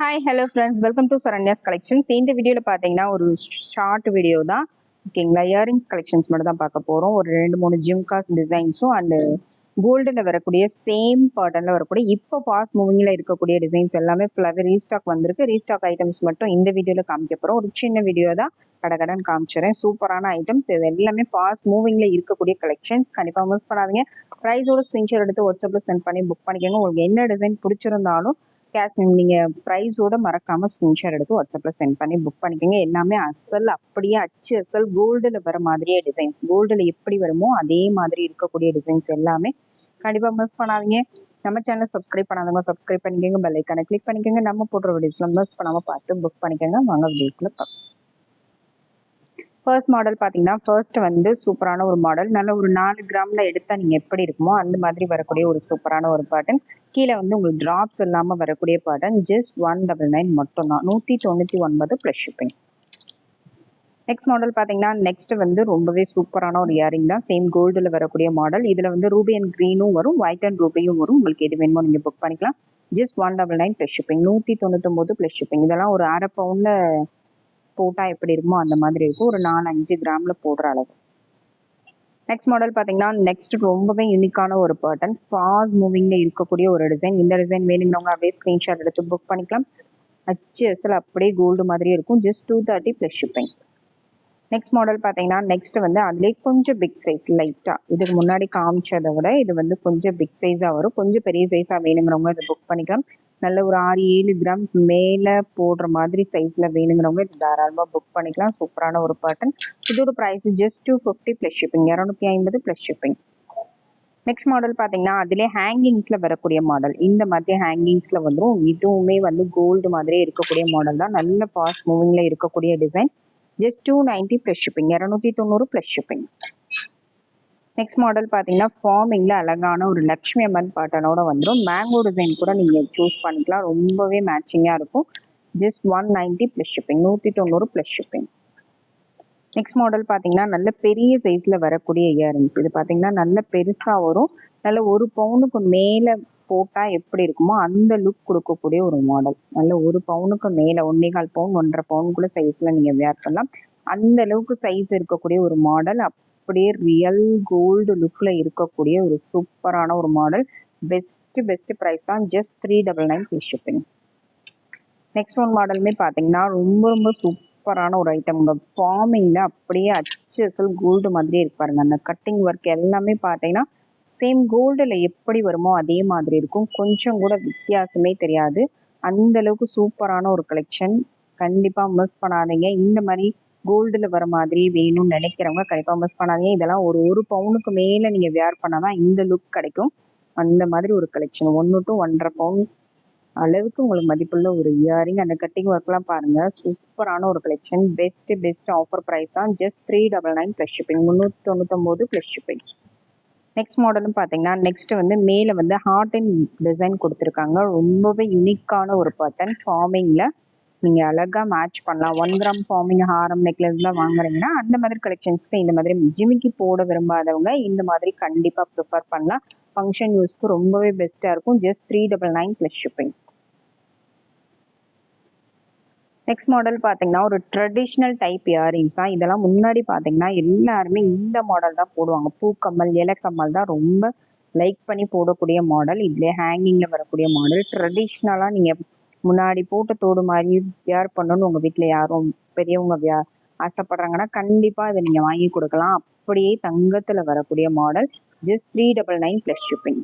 Hi hello friends welcome to Saranya's collections இந்த வீடியோவில் பார்த்தீங்கன்னா ஒரு ஷார்ட் வீடியோ தான். ஓகேங்களா இயரிங்ஸ் கலெக்ஷன்ஸ் மட்டும் தான் பார்க்க போகிறோம் ஒரு ரெண்டு மூணு ஜிம்காஸ் டிசைன்ஸும் அண்டு கோல்டில் வரக்கூடிய சேம் பேட்டர்னில் வரக்கூடிய இப்போ ஃபாஸ்ட் மூவிங்கில் இருக்கக்கூடிய டிசைன்ஸ் எல்லாமே ஃபுல்லாகவே ரீஸ்டாக் வந்திருக்கு. ரீஸ்டாக் ஐட்டம்ஸ் மட்டும் இந்த வீடியோவில் காமிக்க போகிறோம் ஒரு சின்ன வீடியோ தான் கடகடன் காமிச்சிடுறேன். சூப்பரான ஐட்டம்ஸ் இது எல்லாமே ஃபாஸ்ட் மூவிங்கில் இருக்கக்கூடிய கலெக்ஷன்ஸ் கண்டிப்பாக மிஸ் பண்ணாதீங்க. ப்ரைஸோட ஸ்க்ரீன்ஷாட் எடுத்து வாட்ஸ்அப்பில் சென்ட் பண்ணி புக் பண்ணிக்கோங்க. உங்களுக்கு என்ன டிசைன் பிடிச்சிருந்தாலும் கேஷ் நீங்கள் ப்ரைஸோட மறக்காமல் ஸ்கிரீன்ஷாட் எடுத்து வாட்ஸ்அப்பில் சென்ட் பண்ணி புக் பண்ணிக்கோங்க. எல்லாமே அசல் அப்படியே அச்சு அசல் கோல்டில் வர மாதிரியே டிசைன்ஸ் கோல்டில் எப்படி வருமோ அதே மாதிரி இருக்கக்கூடிய டிசைன்ஸ் எல்லாமே கண்டிப்பாக மிஸ் பண்ணாதீங்க. நம்ம சேனல் சப்ஸ்கிரைப் பண்ணாதவங்க சப்ஸ்கிரைப் பண்ணிக்கோங்க. பெல் ஐக்கானை கிளிக் பண்ணிக்கோங்க. நம்ம போடுற வீடியோஸ்லாம் மிஸ் பண்ணாம பார்த்து புக் பண்ணிக்கோங்க. வாங்க வீடியோக்குள்ள பார்க்கலாம் ஃபர்ஸ்ட் மாடல் பார்த்தீங்கன்னா ஃபர்ஸ்ட் வந்து சூப்பரான ஒரு மாடல் நல்ல ஒரு நாலு கிராமில் எடுத்தால் நீங்கள் எப்படி இருக்குமோ அந்த மாதிரி வரக்கூடிய ஒரு சூப்பரான ஒரு பாட்டன் கீழே வந்து உங்களுக்கு ட்ராப்ஸ் இல்லாமல் வரக்கூடிய பாட்டன் ஜஸ்ட் ஒன் டபுள் நைன் மட்டும்தான். நூற்றி தொண்ணூற்றி ஒன்பது ப்ளஸ் ஷிப்பிங் நெக்ஸ்ட் மாடல் பார்த்தீங்கன்னா நெக்ஸ்ட் வந்து ரொம்பவே சூப்பரான ஒரு இயரிங் தான். சேம் கோல்டில் வரக்கூடிய மாடல் இதில் வந்து ரூபி அண்ட் க்ரீனும் வரும். ஒயிட் அண்ட் ரூபியும் வரும். உங்களுக்கு எது வேணுமோ நீங்கள் புக் பண்ணிக்கலாம். Just one double nine plus shipping நூற்றி தொண்ணூத்தொம்பது ப்ளஸ் ஷிப்பிங் இதெல்லாம் ஒரு அரை பவுனில் போட்டால் எப்படி இருக்குமோ அந்த மாதிரி இருக்கும். ஒரு நாலு அஞ்சு கிராமில் போடுற அளவு. நெக்ஸ்ட் மாடல் பார்த்தீங்கன்னா நெக்ஸ்ட் ரொம்பவே யூனிக்கான ஒரு பேட்டர்ன் ஃபாஸ்ட் மூவிங்ல இருக்கக்கூடிய ஒரு டிசைன் இந்த டிசைன் வேணுங்கிறவங்க அப்படியே ஸ்க்ரீன்ஷாட் எடுத்து புக் பண்ணிக்கலாம். அச்சு அசல் அப்படியே கோல்டு மாதிரி இருக்கும். Just two thirty plus shipping next model பார்த்தீங்கன்னா நெக்ஸ்ட் வந்து அதுலேயே கொஞ்சம் பிக் சைஸ் லைட்டாக இதுக்கு முன்னாடி காமிச்சதை விட இது வந்து கொஞ்சம் பிக் சைஸாக வரும். கொஞ்சம் பெரிய சைஸாக வேணுங்கிறவங்க இதை புக் பண்ணிக்கலாம். நல்ல ஒரு ஆறு ஏழு கிராம் மேலே போடுற மாதிரி சைஸில் வேணுங்கிறவங்க இது தாராளமாக புக் பண்ணிக்கலாம். சூப்பரான ஒரு பேட்டர்ன் இதோட price just two fifty plus shipping இரநூத்தி ஐம்பது ப்ளஸ் ஷிப்பிங் நெக்ஸ்ட் மாடல் பார்த்தீங்கன்னா அதிலே ஹேங்கிங்ஸில் வரக்கூடிய மாடல் இந்த மாதிரி ஹேங்கிங்ஸில் வந்துடும் இதுவுமே வந்து கோல்டு மாதிரியே இருக்கக்கூடிய மாடல் தான். நல்ல ஃபாஸ்ட் மூவிங்கில் இருக்கக்கூடிய design just two ninety plus shipping இரநூத்தி தொண்ணூறு ப்ளஸ் ஷிப்பிங் நெக்ஸ்ட் மாடல் பார்த்தீங்கன்னா ஃபார்மிங்கில் அழகான ஒரு லக்ஷ்மி அம்மன் பாட்டனோட வந்துடும் மேங்கோ டிசைன் கூட நீங்கள் சூஸ் பண்ணிக்கலாம். ரொம்பவே மேட்சிங்காக இருக்கும். Just one ninety plus shipping நூற்றி தொண்ணூறு ப்ளஸ் ஷிப்பிங் நெக்ஸ்ட் மாடல் பார்த்தீங்கன்னா நல்ல பெரிய சைஸில் வரக்கூடிய இயரிங்ஸ் இது பார்த்தீங்கன்னா நல்ல பெருசாக வரும். நல்ல ஒரு பவுனுக்கு மேலே போட்டால் எப்படி இருக்குமோ அந்த லுக் கொடுக்கக்கூடிய ஒரு மாடல் நல்ல ஒரு பவுனுக்கு மேலே ஒன்னே கால் பவுன் ஒன்றரை பவுனுக்குள்ள சைஸில் நீங்கள் வேர் பண்ணலாம். அந்த அளவுக்கு சைஸ் இருக்கக்கூடிய ஒரு மாடல் அப்படியே ரியல் கோல்டு லுக்கில் இருக்கக்கூடிய ஒரு சூப்பரான ஒரு மாடல் பெஸ்ட்டு பெஸ்ட்டு ப்ரைஸ் தான். Just three double nine plus shipping next one மாடலுமே பார்த்தீங்கன்னா ரொம்ப ரொம்ப சூப்பரான ஒரு ஐட்டம் ஃபார்மிங்கில் அப்படியே அச்சு அசல் கோல்டு மாதிரியே இருப்பாருங்க அந்த கட்டிங் ஒர்க் எல்லாமே பார்த்தீங்கன்னா சேம் கோல்டில் எப்படி வருமோ அதே மாதிரி இருக்கும். கொஞ்சம் கூட வித்தியாசமே தெரியாது. அந்த அளவுக்கு சூப்பரான ஒரு கலெக்ஷன் கண்டிப்பாக மிஸ் பண்ணாதீங்க. இந்த மாதிரி கோல்டில் வர மாதிரி வேணும்னு நினைக்கிறவங்க கண்டிப்பாக மிஸ் பண்ணாதீங்க. இதெல்லாம் ஒரு ஒரு பவுனுக்கு மேலே நீங்கள் வேர் பண்ணால் தான் இந்த லுக் கிடைக்கும். அந்த மாதிரி ஒரு கலெக்ஷன் ஒன்று டு ஒன்றரை பவுன் அளவுக்கு உங்களுக்கு மதிப்புள்ள ஒரு இயரிங் அந்த கட்டிங் ஒர்க்லாம் பாருங்க. சூப்பரான ஒரு collection best best offer price தான் just three double nine plus shipping முந்நூற்றி தொண்ணூத்தொம்போது ப்ளஸ் ஷிப்பிங் நெக்ஸ்ட் மாடலும் பார்த்தீங்கன்னா நெக்ஸ்ட் வந்து மேலே வந்து ஹார்ட் அண்ட் டிசைன் கொடுத்துருக்காங்க. ரொம்பவே யூனிக்கான ஒரு பேட்டர்ன் ஃபார்மிங்கில் நீங்கள் அழகாக மேட்ச் பண்ணலாம். ஒன் கிராம் ஃபார்மிங் ஹாரம் நெக்லஸ்லாம் வாங்குறீங்கன்னா அந்த மாதிரி கலெக்ஷன்ஸ்க்கு இந்த மாதிரி ஜிமிக்கு போட விரும்பாதவங்க இந்த மாதிரி கண்டிப்பாக ப்ரிஃபர் பண்ணலாம். ஃபங்க்ஷன் யூஸ்க்கு ரொம்பவே பெஸ்ட்டாக இருக்கும். Just three double nine plus shipping next model பார்த்தீங்கன்னா ஒரு ட்ரெடிஷ்னல் டைப் இயரிங்ஸ் தான். இதெல்லாம் முன்னாடி பார்த்தீங்கன்னா எல்லாருமே இந்த மாடல் தான் போடுவாங்க. பூக்கம்மல் இலக்கம்மல் தான் ரொம்ப லைக் பண்ணி போடக்கூடிய மாடல் இதுலேயே ஹேங்கிங்கில் வரக்கூடிய மாடல் ட்ரெடிஷ்னலாக நீங்கள் முன்னாடி போட்ட தோடு மாதிரி வியர் பண்ணணும்னு உங்கள் வீட்டில் யாரும் பெரியவங்க வியா ஆசைப்படுறாங்கன்னா கண்டிப்பாக இதை நீங்கள் வாங்கி கொடுக்கலாம். அப்படியே தங்கத்தில் வரக்கூடிய model just three double nine plus shipping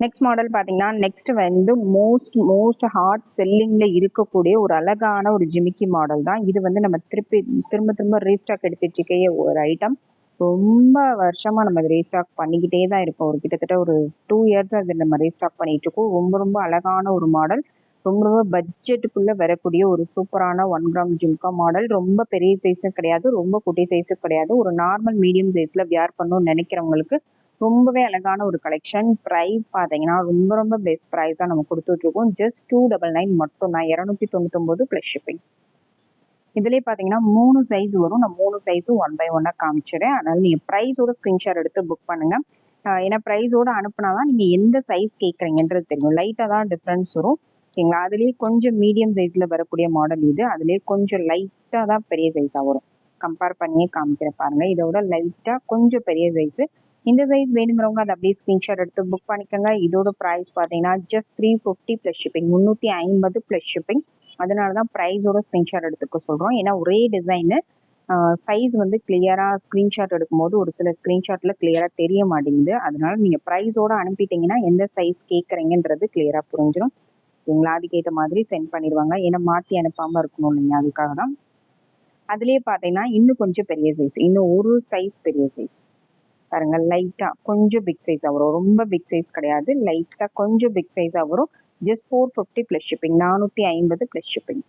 next model பார்த்தீங்கன்னா நெக்ஸ்ட் வந்து மோஸ்ட் மோஸ்ட் ஹாட் செல்லிங்கில் இருக்கக்கூடிய ஒரு அழகான ஒரு ஜிமிக்கி மாடல் தான். இது வந்து நம்ம திருப்பி திரும்ப திரும்ப ரீஸ்டாக் எடுத்துட்டு ஒரு ஐட்டம் ரொம்ப வருஷமாக நம்ம ரீஸ்டாக் பண்ணிக்கிட்டே தான் இருக்கோம் ஒரு கிட்டத்தட்ட ஒரு டூ இயர்ஸ் அது நம்ம ரீஸ்டாக் பண்ணிட்டு இருக்கோம். ரொம்ப ரொம்ப அழகான ஒரு மாடல் ரொம்ப ரொம்ப பட்ஜெட்டுக்குள்ளே வரக்கூடிய ஒரு சூப்பரான ஒன் கிராம் ஜிம்கா மாடல் ரொம்ப பெரிய சைஸும் கிடையாது. ரொம்ப குட்டி சைஸும் கிடையாது. ஒரு நார்மல் மீடியம் சைஸில் வியர் பண்ணணும்னு நினைக்கிறவங்களுக்கு ரொம்பவே அழகான ஒரு கலெக்ஷன் ப்ரைஸ் பார்த்தீங்கன்னா ரொம்ப ரொம்ப பெஸ்ட் ப்ரைஸாக நம்ம கொடுத்துட்ருக்கோம் ஜஸ்ட் டூ டபுள் நைன் மட்டும் தான் இரநூத்தி தொண்ணூத்தொம்பது ப்ளஸ் ஷிப்பிங் இதுலேயே பார்த்தீங்கன்னா மூணு சைஸ் வரும். நான் மூணு சைஸும் ஒன் பை ஒன்னாக காமிச்சிடுறேன். அதனால் நீங்கள் ப்ரைஸோட ஸ்க்ரீன்ஷாட் எடுத்து புக் பண்ணுங்கள் ஏன்னா ப்ரைஸோட அனுப்புனா தான் நீங்கள் எந்த சைஸ் கேட்குறீங்கன்றது தெரியும். லைட்டாக தான் டிஃப்ரென்ஸ் வரும். ஓகேங்களா அதுலேயே கொஞ்சம் மீடியம் சைஸில் வரக்கூடிய மாடல் இது. அதுலேயே கொஞ்சம் லைட்டாக தான் பெரிய சைஸாக வரும். கம்பேர் பண்ணியே காமிக்கிற பாருங்க. இதோட லைட்டாக கொஞ்சம் பெரிய சைஸு இந்த சைஸ் வேணுங்கிறவங்க அதை அப்படியே ஸ்க்ரீன்ஷாட் எடுத்து புக் பண்ணிக்கோங்க. இதோட ப்ரைஸ் பார்த்தீங்கன்னா just three fifty plus shipping முந்நூற்றி ஐம்பது ப்ளஸ் ஷிப்பிங் அதனால தான் ப்ரைஸோட ஸ்க்ரீன்ஷாட் எடுத்துக்க சொல்கிறோம் ஏன்னா ஒரே டிசைனு சைஸ் வந்து கிளியராக ஸ்க்ரீன்ஷாட் எடுக்கும்போது ஒரு சில ஸ்க்ரீன்ஷாட்டில் கிளியராக தெரிய மாட்டேங்குது. அதனால நீங்கள் ப்ரைஸோட அனுப்பிட்டீங்கன்னா எந்த சைஸ் கேட்குறீங்கன்றது கிளியராக புரிஞ்சிடும் ஓகேங்களா அதுக்கேற்ற மாதிரி சென்ட் பண்ணிடுவாங்க. ஏன்னா மாற்றி அனுப்பாமல் இருக்கணும் இல்லைங்க அதுக்காக தான். அதுலேயே பார்த்தீங்கன்னா இன்னும் கொஞ்சம் பெரிய சைஸ் இன்னும் ஒரு சைஸ் பெரிய சைஸ் பாருங்க லைட்டாக கொஞ்சம் பிக் சைஸாக வரும். ரொம்ப பிக் சைஸ் கிடையாது. லைட்டாக கொஞ்சம் பிக் சைஸாக வரும். Just four fifty plus shipping நானூற்றி ஐம்பது ப்ளஸ் ஷிப்பிங்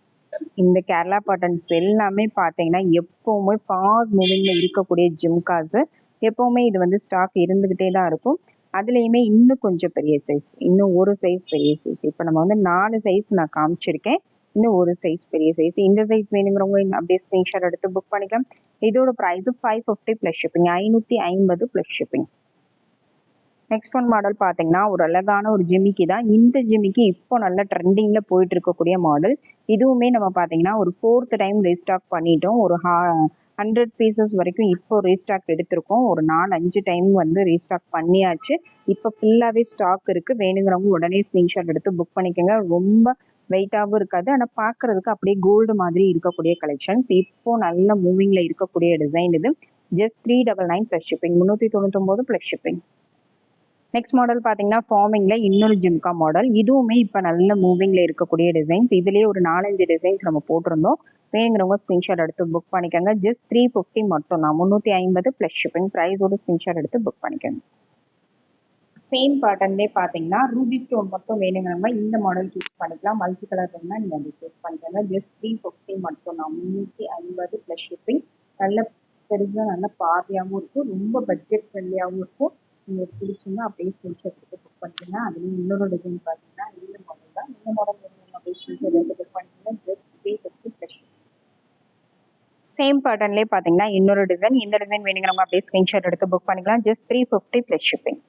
இந்த கேரளா பாட்டன்ஸ் எல்லாமே பார்த்தீங்கன்னா எப்போவுமே ஃபாஸ்ட் மூவிங்கில் இருக்கக்கூடிய ஜிம்காஸு எப்போவுமே இது வந்து ஸ்டாக் இருந்துக்கிட்டே தான் இருக்கும். அதுலேயுமே இன்னும் கொஞ்சம் பெரிய சைஸ் இன்னும் ஒரு சைஸ் பெரிய சைஸ் இப்போ நம்ம வந்து நாலு சைஸ் நான் காமிச்சிருக்கேன். இன்னும் ஒரு சைஸ் பெரிய சைஸ் இந்த சைஸ் வேணுங்கிறவங்க அப்படியே ஸ்க்ரீன்ஷாட் எடுத்து புக் பண்ணிக்கலாம். இதோட price five fifty plus shipping ஐநூற்றி ஐம்பது plus shipping next one model பார்த்தீங்கன்னா ஒரு அழகான ஒரு ஜிமிக்கி தான். இந்த ஜிமிக்கி இப்போ நல்ல ட்ரெண்டிங்கில் போயிட்டு இருக்கக்கூடிய மாடல் இதுவுமே நம்ம பார்த்தீங்கன்னா ஒரு ஃபோர்த் டைம் ரீஸ்டாக் பண்ணிட்டோம். ஒரு ஹா ஹண்ட்ரட் பீசஸ் வரைக்கும் இப்போ ரீஸ்டாக் எடுத்திருக்கோம். ஒரு நாலு அஞ்சு டைம் வந்து ரீஸ்டாக் பண்ணியாச்சு. இப்போ ஃபுல்லாகவே ஸ்டாக் இருக்குது வேணுங்கிறவங்க உடனே ஸ்க்ரீன்ஷாட் எடுத்து புக் பண்ணிக்கோங்க. ரொம்ப வெயிட்டாகவும் இருக்காது. ஆனால் பார்க்குறதுக்கு அப்படியே கோல்டு மாதிரி இருக்கக்கூடிய கலெக்ஷன்ஸ் இப்போ நல்ல மூவிங்கில் இருக்கக்கூடிய டிசைன் இது. Just three double nine plus shipping முந்நூற்றி தொண்ணூத்தொம்போது ப்ளஸ் ஷிப்பிங் நெக்ஸ்ட் மாடல் பார்த்தீங்கன்னா ஃபார்மிங்கில் இன்னொரு ஜிம்கா மாடல் இதுவுமே இப்போ நல்ல மூவிங்கில் இருக்கக்கூடிய டிசைன்ஸ் இதுலேயே ஒரு நாலஞ்சு டிசைன்ஸ் நம்ம போட்டிருந்தோம். வேணுங்கிறவங்க ஸ்கிரீன்ஷாட் எடுத்து புக் பண்ணிக்கோங்க. ஜஸ்ட் த்ரீ ஃபிஃப்டி மட்டும் தான். முந்நூற்றி ஐம்பது ப்ளஸ் ஷிப்பிங் ப்ரைஸோட ஸ்கிரீன்ஷாட் எடுத்து புக் பண்ணிக்கோங்க. சேம் பேட்டர்ன்லேயே பார்த்தீங்கன்னா ரூபி ஸ்டோன் மட்டும் வேணுங்கிறவங்க இந்த மாடல் சூஸ் பண்ணிக்கலாம். மல்டி கலர் வேணும்னா நீங்கள் வந்து சூஸ் பண்ணிக்கோங்க. ஜஸ்ட் த்ரீ ஃபிஃப்டி மட்டும் தான். முந்நூற்றி ஐம்பது ப்ளஸ் ஷிப்பிங் நல்ல பெருசாக நல்ல பார்வையாகவும் இருக்கும். ரொம்ப பட்ஜெட் ஃப்ரெண்ட்லியாகவும் இருக்கும். உங்களுக்கு பிடிச்சிருந்தா அப்படியே ஸ்க்ரீன்ஷாட் எடுத்து புக் பண்ணிக்கோங்க. அதுலேயும் இன்னொரு டிசைன் பார்த்தீங்கன்னா இந்த மாடல் தான். இந்த மாடல் வேணுங்க அப்படியே ஸ்க்ரீன்ஷாட் எடுத்து புக் பண்ணிக்கோங்க. Just pay fifty fresh same பேட்டர்ன்லேயே பார்த்தீங்கன்னா இன்னொரு டிசைன் இந்த டிசைன் வேணுங்கிறவங்க அப்படியே ஸ்க்ரீன்ஷாட் எடுத்து புக் பண்ணிக்கலாம். Just three fifty plus shipping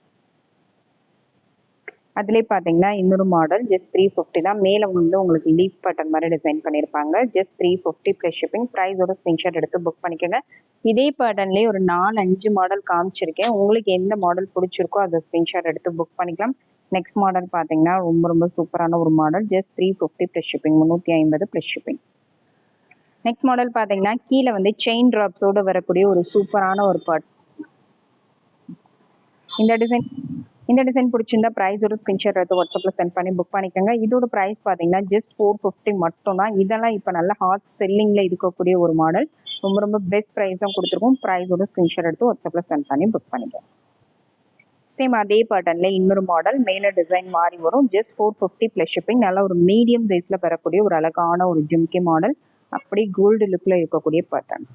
அதுலேயே பார்த்தீங்கன்னா இன்னொரு மாடல் ஜஸ்ட் த்ரீ ஃபிஃப்டி தான். மேலே வந்து உங்களுக்கு லீஃப் பட்டன் மாதிரி டிசைன் பண்ணியிருப்பாங்க just three fifty plus shipping ப்ரைஸோட screenshot எடுத்து புக் பண்ணிக்கோங்க. இதே பேட்டர்ன்லேயே ஒரு நாலு அஞ்சு மாடல் காமிச்சிருக்கேன். உங்களுக்கு எந்த மாடல் பிடிச்சிருக்கோ அதை ஸ்க்ரீன்ஷாட் எடுத்து புக் பண்ணிக்கலாம். நெக்ஸ்ட் மாடல் பார்த்தீங்கன்னா ரொம்ப ரொம்ப சூப்பரான ஒரு model just three fifty plus shipping முந்நூற்றி ஐம்பது ப்ளஸ் ஷிப்பிங் நெக்ஸ்ட் மாடல் பார்த்தீங்கன்னா கீழே வந்து செயின் ட்ராப்ஸோடு வரக்கூடிய ஒரு சூப்பரான ஒரு பாட் இந்த டிசைன் இந்த டிசைன் பிடிச்சிருந்தா ப்ரைஸோட ஸ்கிரீன்ஷாட் எடுத்து வாட்ஸ்அப்பில் சென்ட் பண்ணி புக் பண்ணிக்கோங்க. இதோட ப்ரைஸ் பார்த்தீங்கன்னா ஜஸ்ட் ஃபோர் ஃபிஃப்டி மட்டும் தான் இதெல்லாம் இப்போ நல்ல ஹாட் செல்லிங்கில் இருக்கக்கூடிய ஒரு மாடல் ரொம்ப ரொம்ப பெஸ்ட் ப்ரைஸும் கொடுத்துருக்கோம். ப்ரைஸோட ஸ்கிரீன்ஷாட் எடுத்து வாட்ஸ்அப்பில் சென்ட் பண்ணி புக் பண்ணிக்கோங்க. சேம் அதே பேட்டர்ன்ல இன்னொரு மாடல் மேலே டிசைன் மாறி வரும். Just four fifty plus shipping நல்ல ஒரு மீடியம் சைஸில் பெறக்கூடிய ஒரு அழகான ஒரு ஜிம்கி மாடல் அப்படி கோல்டு லுக்கில் இருக்கக்கூடிய பேட்டர்ன்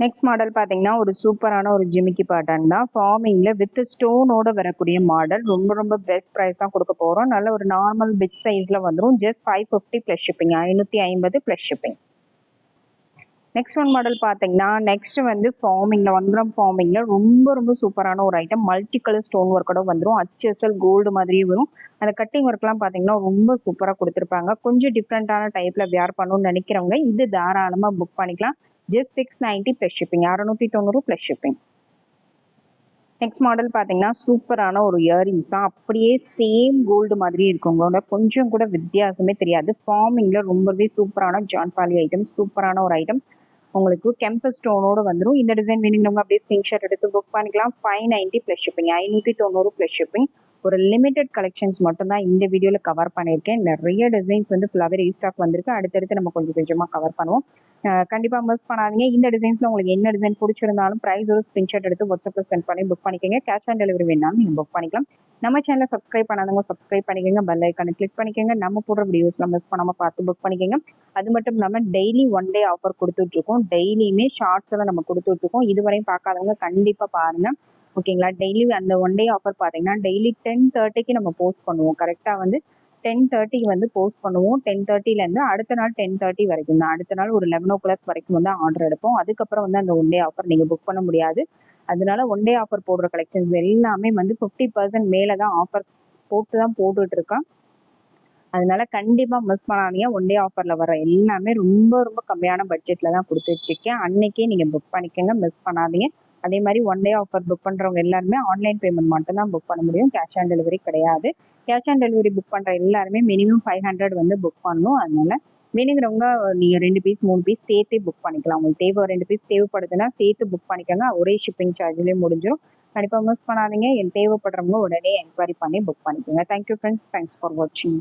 நெக்ஸ்ட் மாடல் பார்த்தீங்கன்னா ஒரு சூப்பரான ஒரு ஜிமிக்கி பேட்டர்ன் தான். ஃபார்மிங்கில் வித் ஸ்டோனோட வரக்கூடிய மாடல் ரொம்ப ரொம்ப பெஸ்ட் ப்ரைஸ் தான் கொடுக்க போகிறோம் நல்ல ஒரு நார்மல் பிக் சைஸில் வந்துடும் just five fifty plus shipping ஐநூற்றி ஐம்பது plus shipping next one model பார்த்தீங்கன்னா நெக்ஸ்ட் வந்து ஃபார்மிங்கில் ஒன் கிராம் ஃபார்மிங்கில் ரொம்ப ரொம்ப சூப்பரான ஒரு ஐட்டம் மல்டி கலர் ஸ்டோன் ஒர்க்கோட வந்துடும் ஹச்எஸ்எல் கோல்டு மாதிரியே வரும். அந்த கட்டிங் ஒர்க்லாம் பார்த்தீங்கன்னா ரொம்ப சூப்பராக கொடுத்துருப்பாங்க. கொஞ்சம் டிஃப்ரெண்ட்டான டைப்பில் வியார் பண்ணணும்னு நினைக்கிறவங்க இது தாராளமாக புக் பண்ணிக்கலாம். Just six ninety plus shipping அறநூற்றி தொண்ணூறு ப்ளஸ் ஷிப்பிங் நெக்ஸ்ட் மாடல் பார்த்தீங்கன்னா சூப்பரான ஒரு இயரிங்ஸ் தான். அப்படியே சேம் கோல்டு மாதிரி இருக்குங்களோட கொஞ்சம் கூட வித்தியாசமே தெரியாது. ஃபார்மிங்கில் ரொம்பவே சூப்பரான ஜான்பாலி ஐட்டம் சூப்பரான ஒரு ஐட்டம் உங்களுக்கு கெம்பஸ் ஸ்டோனோட வந்துடும் இந்த டிசைன் வேணுங்கிறவங்க அப்படியே ஸ்கிரீன்ஷாட் எடுத்து புக் பண்ணிக்கலாம். ஃபைவ் நைன்ட்டி ப்ளஸ் ஷிப்பிங் ஐநூற்றி தொண்ணூறு ப்ளஸ் ஷிப்பிங் ஒரு லிமிடெட் கலெக்ஷன்ஸ் மட்டும் தான் இந்த வீடியோவில் கவர் பண்ணியிருக்கேன். நிறைய டிசைன்ஸ் வந்து ஃபுல்லாகவே ரீஸ்டாக் வந்திருக்கு. அடுத்தடுத்து நம்ம கொஞ்சம் கொஞ்சமாக கவர் பண்ணுவோம். கண்டிப்பாக மிஸ் பண்ணாதீங்க. இந்த டிசைன்ஸில் உங்களுக்கு என்ன டிசைன் பிடிச்சிருந்தாலும் ப்ரைஸ் ஒரு ஸ்க்ரீன்ஷாட் எடுத்து வாட்ஸ்அப்பில் சென்ட் பண்ணி புக் பண்ணிக்கோங்க. கேஷ் ஆன் டெலிவரி வேணாலும் நீங்கள் புக் பண்ணிக்கலாம். நம்ம சேனலை சப்ஸ்கிரைப் பண்ணாதவங்க சப்ஸ்கிரைப் பண்ணிக்கோங்க. பெல் ஐக்கானை கிளிக் பண்ணிக்கோங்க. நம்ம போடுற வீடியோஸ்லாம் மிஸ் பண்ணாமல் பார்த்து புக் பண்ணிக்கோங்க. அது மட்டும் இல்லாமல் டெய்லி ஒன் டே ஆஃபர் கொடுத்துட்ருக்கோம் டெய்லியுமே ஷார்ட்ஸ் எல்லாம் நம்ம கொடுத்துட்ருக்கோம் இதுவரையும் பார்க்காதவங்க கண்டிப்பாக பாருங்கள் ஓகேங்களா? டெய்லி அந்த ஒன் டே ஆஃபர் பார்த்தீங்கன்னா டெய்லி டென் தேர்ட்டிக்கு நம்ம போஸ்ட் பண்ணுவோம். கரெக்டாக வந்து டென் தேர்ட்டிக்கு வந்து போஸ்ட் பண்ணுவோம். டென் தேர்ட்டிலேருந்து அடுத்த நாள் டென் தேர்ட்டி வரைக்கும் தான். அடுத்த நாள் ஒரு லெவன் ஓ கிளாக் வரைக்கும் வந்து ஆர்டர் எடுப்போம். அதுக்கப்புறம் வந்து அந்த ஒன் டே ஆஃபர் நீங்கள் புக் பண்ண முடியாது. அதனால ஒன் டே ஆஃபர் போடுற கலெக்ஷன்ஸ் எல்லாமே வந்து ஃபிஃப்டி பர்சன்ட் மேலே தான் ஆஃபர் போட்டு தான் போட்டுட்டு இருக்கான். அதனால கண்டிப்பாக மிஸ் பண்ணாதீங்க. ஒன் டே ஆஃபரில் வர எல்லாமே ரொம்ப ரொம்ப கம்மியான பட்ஜெட்டில் தான் கொடுத்து வச்சிருக்கேன் அன்னைக்கே நீங்கள் புக் பண்ணிக்கோங்க. மிஸ் பண்ணாதீங்க. அதே மாதிரி ஒன் டே ஆஃபர் புக் பண்றவங்க எல்லாருமே ஆன்லைன் பேமெண்ட் மட்டும் தான் புக் பண்ண முடியும். கேஷ் ஆன் டெலிவரி கிடையாது. கேஷ் ஆன் டெலிவரி புக் பண்ற எல்லாருமே மினிமம் ஃபைவ் ஹண்ட்ரட் வந்து புக் பண்ணணும். அதனால வேணுங்கிறவங்க நீங்க ரெண்டு பீஸ் மூணு பீஸ் சேர்த்தே புக் பண்ணிக்கலாம். உங்களுக்கு தேவை ரெண்டு பீஸ் தேவைப்படுதுன்னா சேர்த்து புக் பண்ணிக்கோங்க. ஒரே ஷிப்பிங் சார்ஜ்லேயே முடிஞ்சிடும் கண்டிப்பா மிஸ் பண்ணாதீங்க. என் தேவைப்படுறவங்க உடனே என்கொயரி பண்ணி புக் பண்ணிக்கோங்க. தேங்க்யூ ஃப்ரெண்ட்ஸ் தேங்க்ஸ் ஃபார் வாட்சிங்